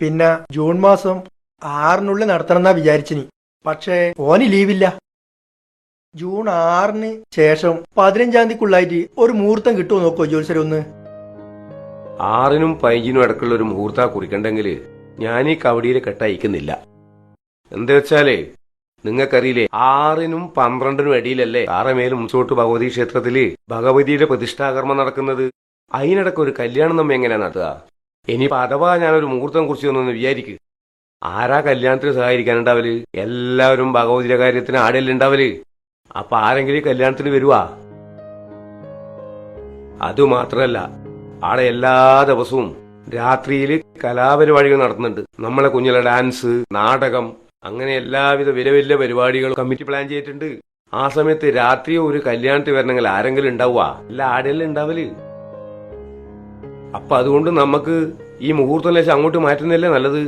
പിന്നെ ജൂൺ മാസം ആറിനുള്ളിൽ നടത്തണം എന്നാ വിചാരിച്ചിനി. പക്ഷേ ഓന് ലീവില്ല. ജൂൺ ആറിന് ശേഷം പതിനഞ്ചാം തീയതിക്കുള്ളായിട്ട് ഒരു മുഹൂർത്തം കിട്ടുമോ നോക്കോ ജോത്സരം ഒന്ന്? ആറിനും പതിനഞ്ചിനും ഇടക്കുള്ള ഒരു മുഹൂർത്ത കുറിക്കണ്ടെങ്കിൽ ഞാൻ ഈ കവടിയിൽ കെട്ടയക്കുന്നില്ല. എന്താ വെച്ചാലേ നിങ്ങൾക്കറിയില്ലേ ആറിനും പന്ത്രണ്ടിനും ഇടയിലല്ലേ ആറമേൽ മുൻസോട്ട് ഭഗവതി ക്ഷേത്രത്തിൽ ഭഗവതിയുടെ പ്രതിഷ്ഠാകർമ്മം നടക്കുന്നത്? അതിനിടക്ക് ഒരു കല്യാണം നമ്മ എങ്ങനെയാ നടത്തുക? ഇനിയിപ്പോ അഥവാ ഞാനൊരു മുഹൂർത്തം കുറിച്ച് വന്നൊന്ന് വിചാരിക്കുക ആരാ കല്യാണത്തിന് സഹായിക്കാനുണ്ടാവൽ എല്ലാവരും ഭഗവതിയുടെ കാര്യത്തിന് ആടെയല്ലേ ഉണ്ടാവൽ അപ്പൊ ആരെങ്കിലും കല്യാണത്തിന് വരുവാ? അതുമാത്രല്ല ആടെ എല്ലാ ദിവസവും രാത്രിയിൽ കലാപരിപാടികൾ നടത്തുന്നുണ്ട്. നമ്മളെ കുഞ്ഞിലെ ഡാൻസ് നാടകം അങ്ങനെ എല്ലാവിധ വില വലിയ പരിപാടികളും കമ്മിറ്റി പ്ലാൻ ചെയ്തിട്ടുണ്ട്. ആ സമയത്ത് രാത്രി ഒരു കല്യാണത്തിൽ വരണമെങ്കിൽ ആരെങ്കിലും ഉണ്ടാവുക അല്ല ആടെല്ലാം ഉണ്ടാവൽ അപ്പൊ അതുകൊണ്ട് നമുക്ക് ഈ മുഹൂർത്തം ലേശം അങ്ങോട്ട് മാറ്റുന്നല്ലേ നല്ലത്?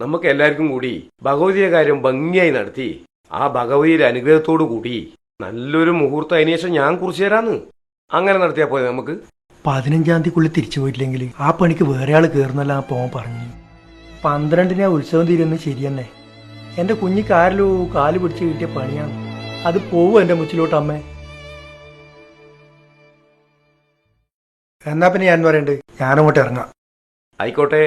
നമുക്ക് എല്ലാവർക്കും കൂടി ഭഗവതിയുടെ കാര്യം ഭംഗിയായി നടത്തി. ആ ഭഗവതിയുടെ അനുഗ്രഹത്തോടു കൂടി നല്ലൊരു മുഹൂർത്തം അതിനുശേഷം ഞാൻ കുറിച്ചു തരാന്ന്. അങ്ങനെ നടത്തിയാ പോയത് നമുക്ക്. പതിനഞ്ചാം തീയതിക്കുള്ളിൽ തിരിച്ചു പോയിട്ടില്ലെങ്കിൽ ആ പണിക്ക് വേറെ ആൾ കയറുന്നല്ല ആ പോവാൻ പറഞ്ഞു. പന്ത്രണ്ടിന് ആ ഉത്സവം തീരുന്നത് ശരിയെന്നെ. എന്റെ കുഞ്ഞിക്ക് കാൽ പിടിച്ച് കിട്ടിയ പണിയാണ്. അത് പോവും എന്റെ മുച്ചിലോട്ട് അമ്മേ. എന്നാ പിന്നെ ഞാൻ പറയണ്ട്? ഞാനങ്ങോട്ട് ഇറങ്ങാം. ആയിക്കോട്ടെ.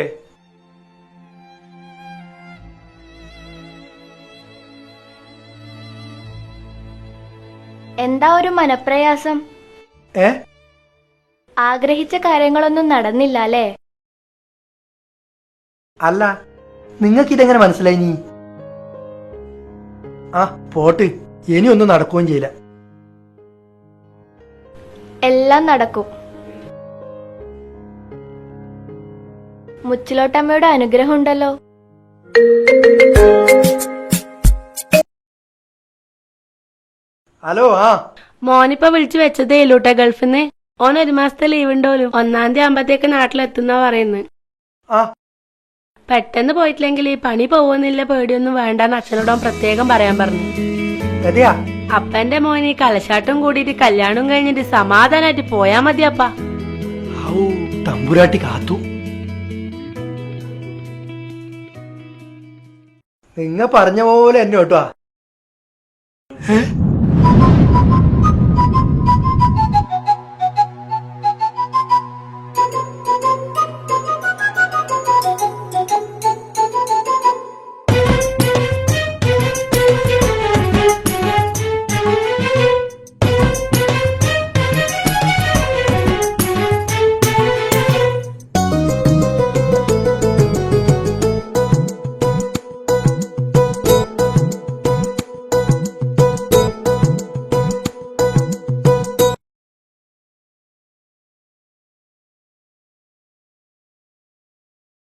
എന്താ ഒരു മനപ്രയാസം? ഏ? ആഗ്രഹിച്ച കാര്യങ്ങളൊന്നും നടന്നില്ല അല്ലേ? അല്ല നിങ്ങൾക്ക് ഇതെങ്ങനെ മനസ്സിലായി നീ? ആ പോട്ട്. ഇനി ഒന്നും നടക്കുകയും ചെയ്യില്ല. എല്ലാം നടക്കും. മുച്ചിലോട്ടമ്മയുടെ അനുഗ്രഹം ഉണ്ടല്ലോ ഹലോ ആ. മോനിപ്പോ വിളിച്ചു വെച്ചതേ ഇല്ലൂട്ടെ ഗൾഫിന്ന്. ഓൻ ഒരു മാസത്തെ ലീവ് ഉണ്ടോലും ഒന്നാം തീയതി ആകുമ്പത്തേക്ക് നാട്ടിലെത്തുന്ന പറയുന്നത് ആ. പെട്ടെന്ന് പോയിട്ടില്ലെങ്കിൽ ഈ പണി പോകുന്നില്ല പേടിയൊന്നും വേണ്ടെന്ന് അച്ഛനോട് പ്രത്യേകം പറയാൻ പറഞ്ഞു. അപ്പന്റെ മോൻ ഈ കലശാട്ടും കൂടിയിട്ട് കല്യാണം കഴിഞ്ഞിട്ട് സമാധാനായിട്ട് പോയാ മതി അപ്പാ ഔ തമ്പുരാട്ടി കാത്തു. നിങ്ങ പറഞ്ഞ പോലെ എന്നെ കേട്ടോ.